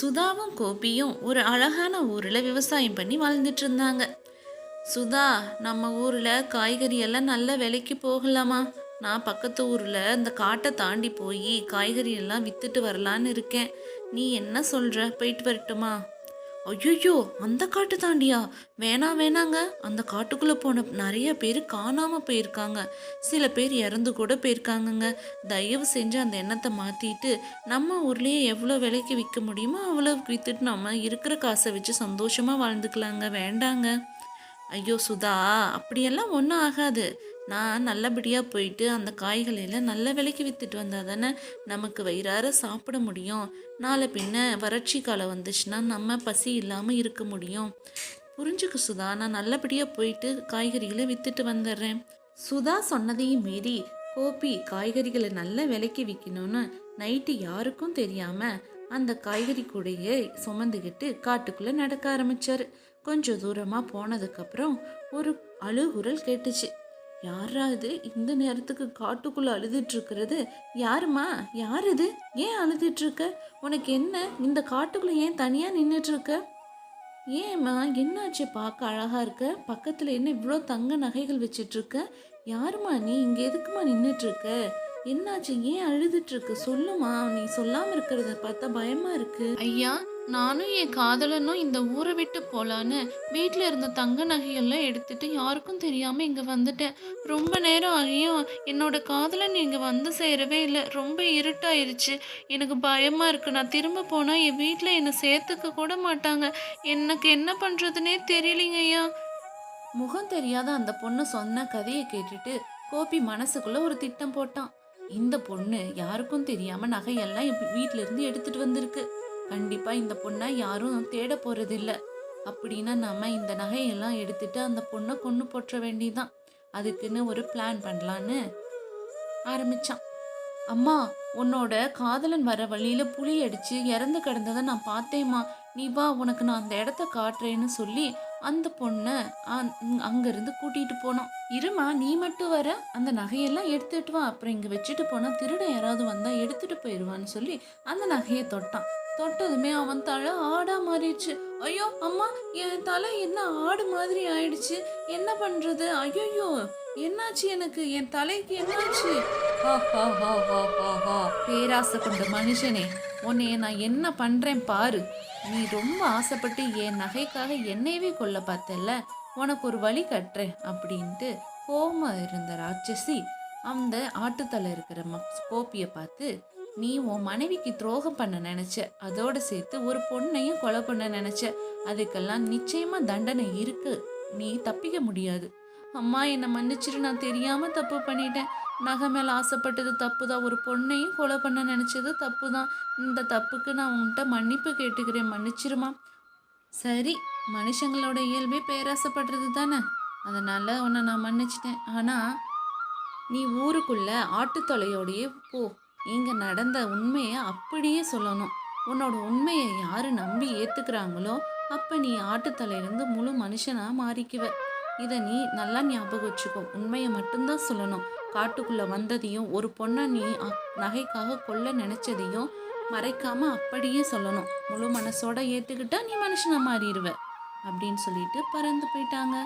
சுதாவும் கோபியும் ஒரு அழகான ஊரில் விவசாயம் பண்ணி வாழ்ந்துட்டு இருந்தாங்க சுதா நம்ம ஊரில் காய்கறி எல்லாம் நல்ல விலைக்கு போகலாமா? நான் பக்கத்து ஊரில் இந்த காட்டை தாண்டி போய் காய்கறி எல்லாம் விற்றுட்டு வரலான்னு இருக்கேன். நீ என்ன சொல்கிற போயிட்டு வரட்டுமா? ஐயோ அந்த காட்டு தாண்டியா? வேணாம் வேணாங்க. அந்த காட்டுக்குள்ளே போன நிறைய பேர் காணாமல் போயிருக்காங்க. சில பேர் இறந்து கூட போயிருக்காங்கங்க. தயவு செஞ்சு அந்த எண்ணத்தை மாற்றிட்டு நம்ம ஊர்லேயே எவ்வளோ விலைக்கு விற்க முடியுமோ அவ்வளோ விற்றுட்டு நம்ம இருக்கிற காசை வச்சு சந்தோஷமாக வாழ்ந்துக்கலாங்க. வேண்டாங்க. ஐயோ சுதா அப்படியெல்லாம் ஒன்றும் ஆகாது. நான் நல்லபடியாக போயிட்டு அந்த காய்களையெல்லாம் நல்ல விலைக்கு விற்றுட்டு வந்தால் தானே நமக்கு வயிறார சாப்பிட முடியும். நாளை பின்ன வறட்சி காலம் வந்துச்சுன்னா நம்ம பசி இல்லாமல் இருக்க முடியும். புரிஞ்சுக்கு சுதா நான் நல்லபடியாக போயிட்டு காய்கறிகளை விற்றுட்டு வந்துடுறேன். சுதா சொன்னதையும் மீறி கோபி காய்கறிகளை நல்ல விலைக்கு விற்கணும்னு நைட்டு யாருக்கும் தெரியாமல் அந்த காய்கறி கூடையை சுமந்துக்கிட்டு காட்டுக்குள்ளே நடக்க ஆரம்பித்தார் கொஞ்சம் தூரமாக போனதுக்கப்புறம் ஒரு அழுகுரல் கேட்டுச்சு. யாராவது இந்த நேரத்துக்கு காட்டுக்குள்ளே அழுதுட்டு யாருமா யார் இது ஏன் அழுதுட்டு இருக்க உனக்கு என்ன? இந்த காட்டுக்குள்ளே ஏன் தனியாக நின்றுட்டு இருக்க ஏம்மா என்னாச்சு? பார்க்க அழகா இருக்க? பக்கத்தில் என்ன இவ்வளோ தங்க நகைகள் வச்சிட்டு இருக்க யாரும்மா நீ? இங்கே எதுக்குமா நின்றுட்டு இருக்க என்னாச்சு? ஏன் அழுதுட்டு இருக்க சொல்லுமா. நீ சொல்லாம இருக்கிறத பார்த்தா பயமா இருக்கு. ஐயா நானும் என் காதலனும் இந்த ஊரை விட்டு போலான்னு வீட்டில் இருந்த தங்க நகையெல்லாம் எடுத்துட்டு யாருக்கும் தெரியாம இங்க வந்துட்டேன். ரொம்ப நேரம் ஆகியும் என்னோட காதலன் இங்க வந்து சேரவே இல்லை. ரொம்ப இருட்டாயிருச்சு. எனக்கு பயமா இருக்கு. நான் திரும்ப போனா என் வீட்டில் என்னை சேர்த்துக்க கூட மாட்டாங்க. எனக்கு என்ன பண்றதுனே தெரியலைங்க ஐயா. முகம் தெரியாத அந்த பொண்ணு சொன்ன கதையை கேட்டுட்டு கோபி மனசுக்குள்ள ஒரு திட்டம் போட்டான். இந்த பொண்ணு யாருக்கும் தெரியாம நகையெல்லாம் இப்ப வீட்ல இருந்து எடுத்துட்டு வந்திருக்கு. கண்டிப்பா இந்த பொண்ணை யாரும் தேட போறது இல்ல அப்படின்னா நாம இந்த நகையெல்லாம் எடுத்துட்டு அந்த பொண்ணை கொண்டு போற்ற வேண்டிதான். அதுக்குன்னு ஒரு பிளான் பண்ணலான்னு ஆரம்பிச்சான். அம்மா உன்னோட காதலன் வர வழியில புலி அடிச்சு இறந்து கிடந்ததை நான் பார்த்தேம்மா. நீ வா உனக்கு நான் அந்த இடத்த காட்டுறேன்னு சொல்லி அந்த பொண்ணை அங்கேருந்து அங்கிருந்து போனான். போனோம் இருமா நீ மட்டும் வர. அந்த நகையெல்லாம் எடுத்துட்டு வா. அப்புறம் இங்கே வச்சுட்டு போனால் திருடன் யாராவது வந்தால் எடுத்துட்டு போயிடுவான்னு சொல்லி அந்த நகையை தொட்டான். தொட்டதுமே அவன் தலை ஆடா மாறிடுச்சு. ஐயோ அம்மா என் தலை என்ன ஆடு மாதிரி ஆயிடுச்சு. என்ன பண்றது? ஐயோ என்னாச்சு எனக்கு? என் தலைக்கு என்னாச்சு? பேராசை கொண்ட மனுஷனே உன்னைய நான் என்ன பண்றேன் பாரு. நீ ரொம்ப ஆசைப்பட்டு என் நகைக்காக என்னையவே கொல்ல பார்த்தல உனக்கு ஒரு வழி கட்டுறேன் அப்படின்ட்டு கோமா இருந்த ராட்சசி அந்த ஆட்டுத்தலை இருக்கிற மப் கோப்பியை பார்த்து நீ உன் மனைவிக்கு துரோகம் பண்ண நினைச்ச அதோட சேர்த்து ஒரு பொண்ணையும் கொலை பண்ண நினைச்ச அதுக்கெல்லாம் நிச்சயமா தண்டனை இருக்கு. நீ தப்பிக்க முடியாது. அம்மா என்னை மன்னிச்சிரு நான் தெரியாம தப்பு பண்ணிட்டேன். நகை மேல ஆசைப்பட்டது தப்பு தான் ஒரு பொண்ணையும் கொலை பண்ண நினைச்சது தப்பு தான் இந்த தப்புக்கு நான் உன்கிட்ட மன்னிப்பு கேட்டுக்கிறேன். மன்னிச்சிருமா? சரி மனுஷங்களோட இயல்பே பேராசைப்படுறது தானே. அதனால உன்னை நான் மன்னிச்சிட்டேன். ஆனா நீ ஊருக்குள்ள ஆட்டுத்தொலையோடையே போ. இங்கே நடந்த உண்மையை அப்படியே சொல்லணும். உன்னோட உண்மையை யாரு நம்பி ஏத்துக்கிறாங்களோ அப்ப நீ ஆட்டுத்தலையிலேருந்து முழு மனுஷனா மாறிக்குவ. இதை நீ நல்லா ஞாபகம் வச்சுக்கோ. உண்மையை மட்டும்தான் சொல்லணும். காட்டுக்குள்ள வந்ததையும் ஒரு பொண்ணை நீ நகைக்காக கொல்ல நினைச்சதையும் மறைக்காம அப்படியே சொல்லணும். முழு மனசோட ஏத்துக்கிட்டா நீ மனுஷனா மாறிடுவ. அப்படின்னு சொல்லிட்டு பறந்து போயிட்டாங்க.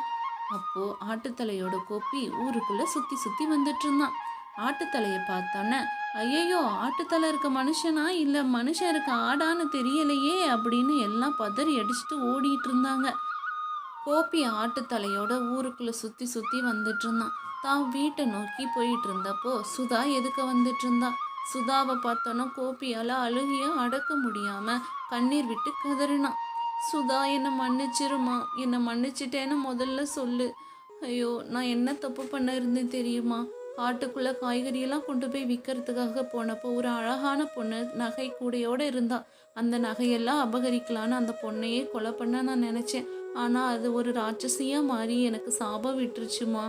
அப்போ ஆட்டுத்தலையோட கோப்பி ஊருக்குள்ள சுத்தி சுத்தி வந்துட்டு இருந்தான். ஆட்டுத்தலையை பார்த்தோன்னே ஐயையோ ஆட்டுத்தலை இருக்க மனுஷனா? இல்லை மனுஷன் இருக்க ஆடான்னு தெரியலையே அப்படின்னு எல்லாம் பதறி அடிச்சுட்டு ஓடிட்டு இருந்தாங்க. கோபி ஆட்டுத்தலையோட ஊருக்குள்ளே சுற்றி சுற்றி வந்துட்டு இருந்தான். தான் வீட்டை நோக்கி போயிட்டு இருந்தப்போ சுதா எதுக்க வந்துட்டு இருந்தா? சுதாவை பார்த்தோன்னா கோபியால் அழுகிய அடக்க முடியாமல் கண்ணீர் விட்டு கதறினான். சுதா என்னை மன்னிச்சிருமா? என்னை மன்னிச்சிட்டேன்னு முதல்ல சொல்லு. ஐயோ நான் என்ன தப்பு பண்ண இருந்தேன் தெரியுமா? காட்டுக்குள்ள காய்கறியெல்லாம் கொண்டு போய் விற்கிறதுக்காக போனப்போ ஒரு அழகான பொண்ணு நகை கூடையோடு இருந்தா. அந்த நகையெல்லாம் அபகரிக்கலான்னு அந்த பொண்ணையே கொலை பண்ண நான் நினச்சேன். ஆனால் அது ஒரு ராட்சசியாக மாறி எனக்கு சாபம் விட்டுருச்சுமா.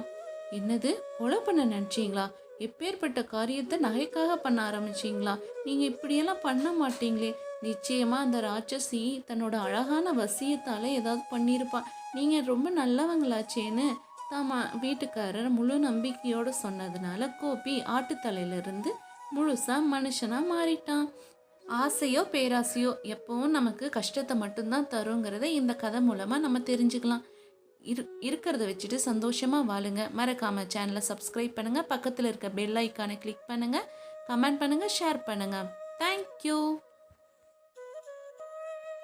என்னது? கொலை பண்ண நினச்சிங்களா? எப்பேற்பட்ட காரியத்தை நகைக்காக பண்ண ஆரம்பிச்சீங்களா? நீங்கள் இப்படியெல்லாம் பண்ண மாட்டீங்களே. நிச்சயமாக அந்த ராட்சசி தன்னோட அழகான வசியத்தால் ஏதாவது பண்ணியிருப்பா. நீங்கள் ரொம்ப நல்லவங்களாச்சேன்னு தாமா வீட்டுக்காரர் முழு நம்பிக்கையோடு சொன்னதுனால கோபி ஆட்டுத்தலையிலிருந்து முழுசாக மனுஷனாக மாறிட்டான். ஆசையோ பேராசையோ எப்பவும் நமக்கு கஷ்டத்தை மட்டும்தான் தருங்கிறத இந்த கதை மூலமாக நம்ம தெரிஞ்சுக்கலாம். இரு இருக்கிறத வச்சுட்டு சந்தோஷமாக வாழுங்க. மறக்காமல் சேனலை சப்ஸ்கிரைப் பண்ணுங்கள் பக்கத்தில் இருக்க பெல் ஐக்கானை கிளிக் பண்ணுங்கள் கமெண்ட் பண்ணுங்கள் ஷேர் பண்ணுங்கள் தேங்க்யூ